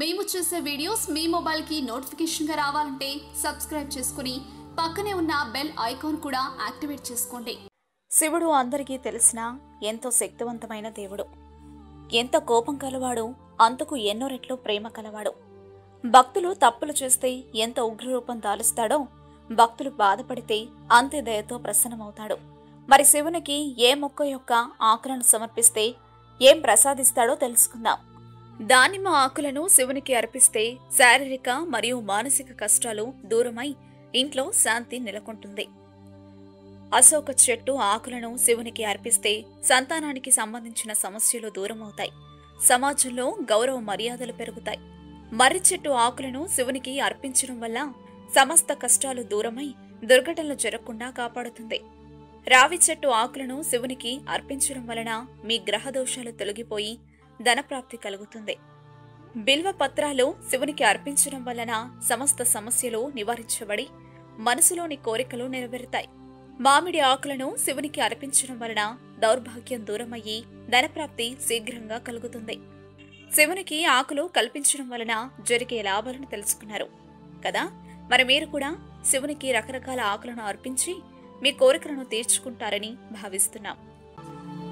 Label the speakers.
Speaker 1: మేము చేసే వీడియోస్ మీ మొబైల్కి నోటిఫికేషన్గా రావాలంటే సబ్స్క్రైబ్ చేసుకుని పక్కనే ఉన్న బెల్ ఐకాన్ కూడా యాక్టివేట్ చేసుకోండి.
Speaker 2: శివుడు అందరికీ తెలిసిన ఎంతో శక్తివంతమైన దేవుడు. ఎంత కోపం కలవాడు అంతకు ఎన్నో రెట్లు ప్రేమ కలవాడు. భక్తులు తప్పులు చేస్తే ఎంత ఉగ్రరూపం దాలుస్తాడో భక్తులు బాధపడితే అంతే దయతో ప్రసన్నమవుతాడు. మరి శివునికి ఏ మొక్క యొక్క ఆకులను సమర్పిస్తే ఏం ప్రసాదిస్తాడో తెలుసుకుందాం. దానిమ్మ ఆకులను శివునికి అర్పిస్తే శారీరక మరియు మానసిక కష్టాలు దూరమై ఇంట్లో శాంతి నెలకొంటుంది. అశోక చెట్టు ఆకులను శివునికి అర్పిస్తే సంతానానికి సంబంధించిన సమస్యలు దూరమవుతాయి. సమాజంలో గౌరవ మర్యాదలు పెరుగుతాయి. మర్రి చెట్టు ఆకులను శివునికి అర్పించడం వల్ల సమస్త కష్టాలు దూరమై దుర్ఘటనలు జరగకుండా కాపాడుతుంది. రావి చెట్టు ఆకులను శివునికి అర్పించడం వలన మీ గ్రహ దోషాలు తొలగిపోయి ధనప్రాప్తి కలుగుతుంది. బిల్వ పత్రాలు శివునికి అర్పించడం వలన సమస్త సమస్యలు నివారించబడి మనసులోని కోరికలు నెరవేరుతాయి. మామిడి ఆకులను శివునికి అర్పించడం వలన దౌర్భాగ్యం దూరమయ్యి ధనప్రాప్తి శీఘ్రంగా కలుగుతుంది. శివునికి ఆకులు కల్పించడం వలన జరిగే లాభాలను తెలుసుకున్నారు. కదా? మరి మీరు కూడా శివునికి రకరకాల ఆకులను అర్పించి మీ కోరికలను తీర్చుకుంటారని భావిస్తున్నాం.